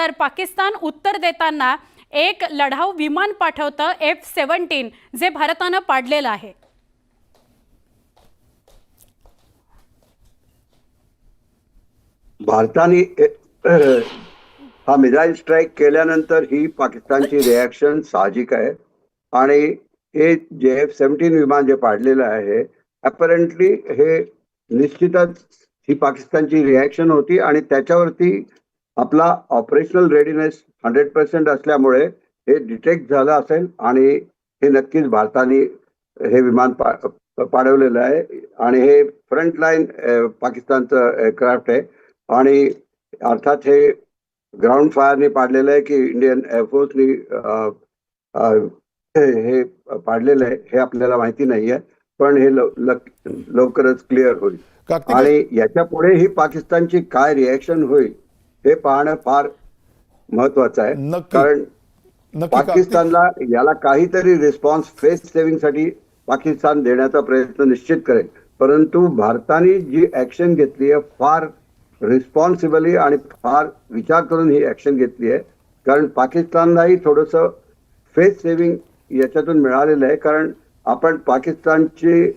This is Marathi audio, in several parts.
त्यानुसार पाकिस्तान उत्तर देताना एक लढाऊ विमान पाठवतं एफ सेवन्टीन जे भारतानं पाडलेलं आहे. भारताने हा मिझाईल स्ट्राईक केल्यानंतर ही पाकिस्तानची रिॲक्शन साहजिक आहे. आणि हे जे एफ सेव्हन्टीन विमान जे पाडलेलं आहे अपरंटली हे निश्चितच ही पाकिस्तानची रिॲक्शन होती आणि त्याच्यावरती आपला ऑपरेशनल रेडीनेस हंड्रेड पर्सेंट असल्यामुळे हे डिटेक्ट झालं असेल आणि हे नक्कीच भारताने हे विमान पा पाडवलेलं आहे. आणि हे फ्रंट लाईन पाकिस्तानचं एअरक्राफ्ट आहे. आणि अर्थात हे ग्राउंड फायरने पाडलेलं आहे की इंडियन एअरफोर्सनी हे पाडलेलं आहे हे आपल्याला माहिती नाही आहे. पण हे लवकरच क्लिअर होईल. आणि याच्यापुढे ही पाकिस्तानची काय रिॲक्शन होईल हे पाहणं फार महत्वाचं आहे. कारण पाकिस्तानला याला काहीतरी रिस्पॉन्स फेस सेव्हिंगसाठी पाकिस्तान देण्याचा प्रयत्न निश्चित करेल. परंतु भारताने जी ऍक्शन घेतली आहे फार रिस्पॉन्सिबली आणि फार विचार करून ही ऍक्शन घेतली आहे. कारण पाकिस्तानलाही थोडस फेस सेव्हिंग याच्यातून मिळालेलं आहे. कारण आपण पाकिस्तानची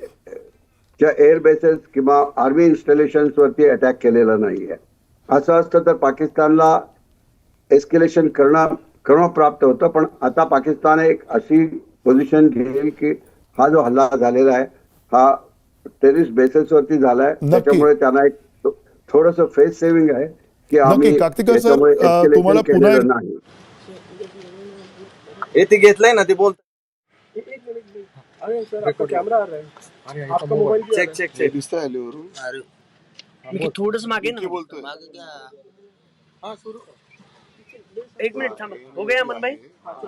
च्या एअर बेसेस किंवा आर्मी इन्स्टॉलेशन्स वरती अटॅक केलेला नाही आहे असं असतं तर पाकिस्तानला एस्केलेशन करणं करणं प्राप्त होतं पण आता पाकिस्तान एक अशी पोझिशन घेईल की हा जो हल्ला झालेला आहे हा टेरिस्ट बेसिस वरती झालाय. त्याच्यामुळे त्यांना एक थोडस फेस सेव्हिंग आहे की आम्ही तुम्हाला पुन्हा घेतलंय ना ते बोल चेक चेक चेक मी थोडस मागे ना. बोलतोय. एक मिनिट थांबा. हो गया अमन भाई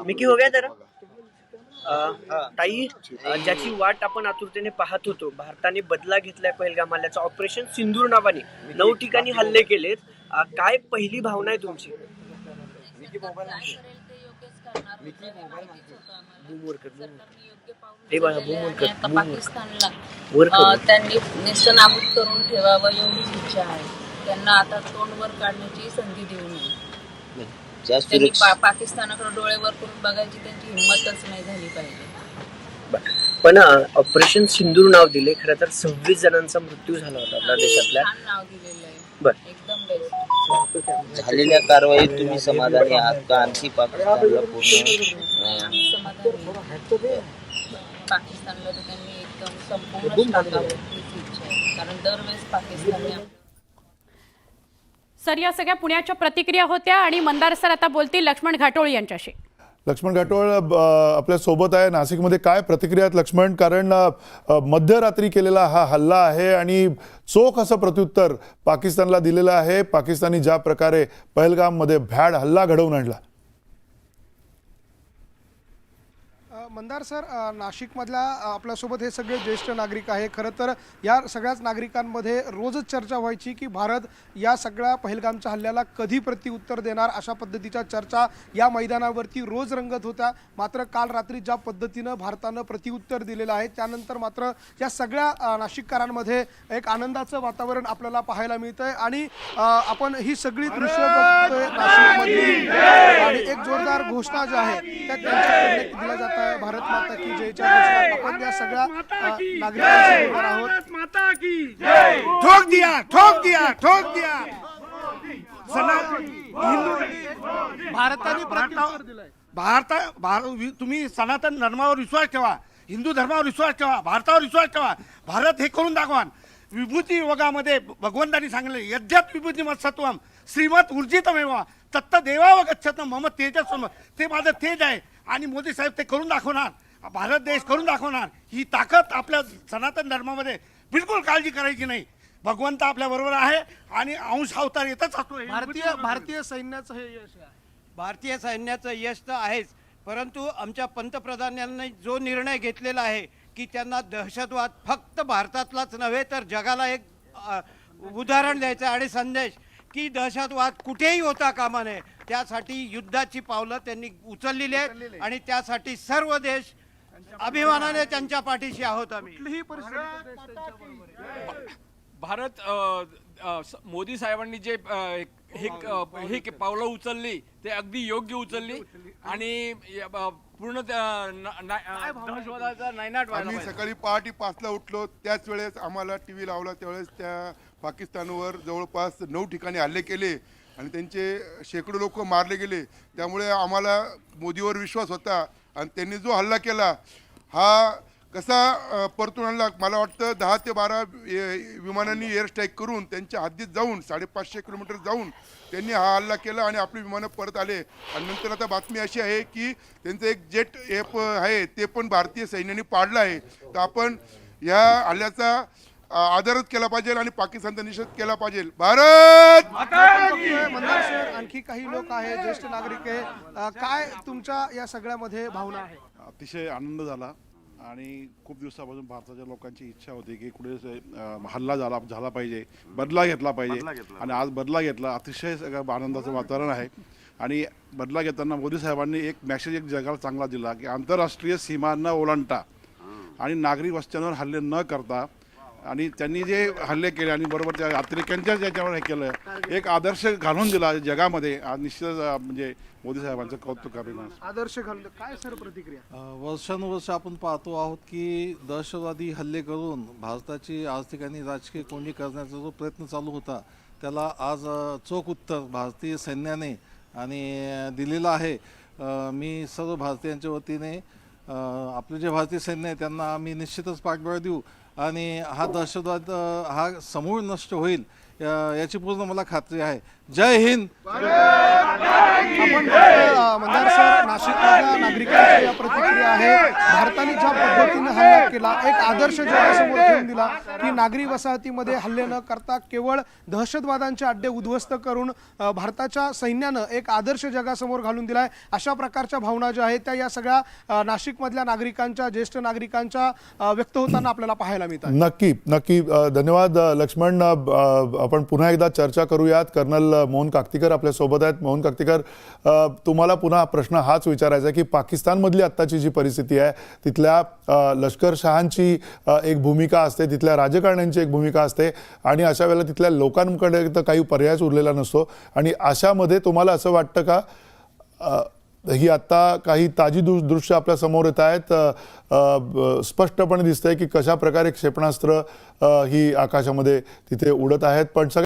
मिकी हो गया जरा? ताई ज्याची वाट आपण आतुरतेने पाहत होतो भारताने बदला घेतलाय पहिलगाम हल्ल्याचा ऑपरेशन सिंदूर नावाने. नऊ ठिकाणी हल्ले केलेत. काय पहिली भावना आहे तुमची? पाकिस्तानला त्यांनी नेस्तनाबूत करून ठेवावं एवढीच इच्छा आहे. त्यांना आता तोंडवर काढण्याची संधी देऊ नये. पाकिस्तानाकडे डोळे वर करून बघायची त्यांची हिंमतच नाही झाली पाहिजे. पण ऑपरेशन सिंदूर नाव दिले खरं तर सव्वीस जणांचा मृत्यू झाला होता आपल्या देशातल्या. नाव दिलेलं आहे. बर. एकदम बेस्ट झालेल्या कारवाईत तुम्ही समाधानी आहात का आणखी पाकिस्तानला पूर्ण आम्ही समाधानी आहे. पाकिस्तानला तर त्यांनी एकदम संपूर्ण टाकावं हीच इच्छा आहे कारण दरवेळेस पाकिस्तानने सर या सगळ्या पुण्याच्या प्रतिक्रिया होत्या आणि मंदार सर आता बोलतील लक्ष्मण घाटोळ यांच्याशी लक्ष्मण घाटोळ आपल्यासोबत आहे. नाशिकमध्ये काय प्रतिक्रिया आहेत लक्ष्मण? कारण मध्यरात्री केलेला हा हल्ला आहे आणि चोख असं प्रत्युत्तर पाकिस्तानला दिलेलं आहे. पाकिस्तानी ज्या प्रकारे पहलगाममध्ये भ्याड हल्ला घडवून आणला. मंदार सर नाशिकमधल्या आपल्यासोबत हे सगळे ज्येष्ठ नागरिक आहे. खरं तर या सगळ्याच नागरिकांमध्ये रोजच चर्चा व्हायची की भारत या सगळ्या पहिलगामच्या हल्ल्याला कधी प्रत्युत्तर देणार अशा पद्धतीच्या चर्चा या मैदानावरती रोज रंगत होत्या. मात्र काल रात्री ज्या पद्धतीनं भारतानं प्रत्युत्तर दिलेलं आहे त्यानंतर मात्र या सगळ्या नाशिककरांमध्ये एक आनंदाचं वातावरण आपल्याला पाहायला मिळतंय आणि आपण ही सगळी दृश्य बघतोय नाशिकमधली आणि एक जोरदार घोषणा ज्या आहे त्या त्यांच्याकडनं दिल्या जात आहे. भारत माता की जयच्या घोषणा आपण या सगळ्या ठोक दिया ठोक दिया ठोक दिया. भारताने प्रत्युत्तर दिलंय. भारत भार- वि- तुम्ही सनातन धर्मावर विश्वास ठेवा हिंदू धर्मावर विश्वास ठेवा भारतावर विश्वास ठेवा. भारत हे करून दाखवा विभूती योगामध्ये भगवंतांनी सांगितले यज्ञात विभूती मत्सत्वम श्रीमत ऊर्जितमेवा तत्त देवाव गच्छत मम तेजस्व. ते माझं तेज आहे. आणि मोदी साहेब ते करून दाखवणार. भारत देश करून दाखवणार. ही ताकद आपल्या सनातन धर्मामध्ये बिलकुल काळजी करायची नाही. भगवंत आपल्या बरोबर आहे आणि अंश अवतार येतच असतो हे भारतीय भारतीय सैन्याचं हे यश आहे. भारतीय सैन्याचं यश तर आहेच परंतु आमच्या पंतप्रधानांनी जो निर्णय घेतलेला आहे की त्यांना दहशतवाद फक्त भारतातलाच नव्हे तर जगाला एक उदाहरण द्यायचं आणि संदेश की दहशतवाद कुठेही होता कामा नये. त्यासाठी युद्धाची पावलं त्यांनी उचललेली आहेत आणि त्यासाठी सर्व देश अभिमानाने त्यांच्या पाठीशी आहोत आम्ही. भारत मोदी साहेबांनी जे हे पावलं उचलली ते अगदी योग्य उचलली आणि पूर्ण आम्ही. सकाळी पहाटे पाचला उठलो त्याच वेळेस आम्हाला टी व्ही लावला त्यावेळेस त्या पाकिस्तानवर जवळपास नऊ ठिकाणी हल्ले केले. आणि त्यांचे शेकडो लोक मारले गेले. त्यामुळे आम्हाला मोदीवर विश्वास होता आणि त्यांनी जो हल्ला केला हा कसा परतून आणला? मला वाटतं दहा ते बारा ए- विमानांनी एअर स्ट्राईक करून त्यांच्या हद्दीत जाऊन साडेपाचशे किलोमीटर जाऊन त्यांनी हा हल्ला केला आणि आपली विमानं परत आले. आणि नंतर आता बातमी अशी आहे की त्यांचं एक जेट एप आहे ते पण भारतीय सैन्याने पाडलं आहे. तर आपण या हल्ल्याचा आदरच केला पाहिजे आणि पाकिस्तानचा निषेध केला पाहिजे. भारत! मंदार सर आणखी काही लोक आहेत ज्येष्ठ नागरिक आहे काय तुमच्या या सगळ्यामध्ये भावना आहे? अतिशय आनंद झाला आणि खूप दिवसापासून भारताच्या लोकांची इच्छा होती की कुठे हल्ला झाला झाला पाहिजे बदला घेतला पाहिजे. आणि आज बदला घेतला अतिशय सगळं आनंदाचं वातावरण आहे. आणि बदला घेताना मोदी साहेबांनी एक मॅसेज एक जगाला चांगला दिला की आंतरराष्ट्रीय सीमा न ओलांडता आणि नागरी वस्त्यांवर हल्ले न करता आणि त्यांनी जे हल्ले केले आणि बरोबर त्या अतिरेक्यांच्या ज्याच्यावर हे केलं एक आदर्श घालून दिला जगामध्ये निश्चितच अं, म्हणजे मोदी साहेबांचं कौतुक आदर्श घालून काय सर प्रतिक्रिया? वर्षानुवर्ष आपण पाहतो आहोत की दहशतवादी हल्ले करून भारताची आर्थिक आणि राजकीय कोंडी करण्याचा जो प्रयत्न चालू होता त्याला आज चोख उत्तर भारतीय सैन्याने आणि दिलेलं आहे. मी सर्व भारतीयांच्या वतीने आपले जे भारतीय सैन्य आहे त्यांना आम्ही निश्चितच पाठबळ देऊ. आणि हा दहशतवाद हा समूळ नष्ट होईल याची पूर्ण मला खात्री आहे. जय हिंद! आपण मंदार सर नाशिकमधल्या नागरिकांच्या या प्रतिक्रिया आहे भारताने ज्या पद्धतीने हल्ला केला एक आदर्श जगासमोर ठेवून दिला की नागरी वसाहतीमध्ये हल्ले न करता केवळ दहशतवादांचे अड्डे उद्ध्वस्त करून भारताच्या सैन्यानं एक आदर्श जगासमोर घालून दिलाय अशा प्रकारच्या भावना ज्या आहेत त्या या सगळ्या नाशिकमधल्या नागरिकांच्या ज्येष्ठ नागरिकांच्या व्यक्त होताना आपल्याला पाहायला मिळतात. नक्की नक्की. धन्यवाद लक्ष्मण. आपण पुन्हा एकदा चर्चा करूयात. कर्नल मोहन काकतीकर आपल्यासोबत आहेत. मोहन काकतीकर तुम्हाला पुन्हा प्रश्न हाच विचार करायचा आहे की पाकिस्तानमधली आत्ताची जी परिस्थिती आहे तिथल्या लष्करशहांची एक भूमिका असते तिथल्या राजकारण्यांची एक भूमिका असते आणि अशा वेळेला तिथल्या लोकांकडे तर काही पर्यायच उरलेला नसतो. आणि अशामध्ये तुम्हाला असं वाटतं का ही आत्ता काही ताजी दृ दृश्य आपल्यासमोर येत आहेत स्पष्टपणे दिसतंय की कशा प्रकारे क्षेपणास्त्र ही आकाशामध्ये तिथे उडत आहेत. पण सगळ्या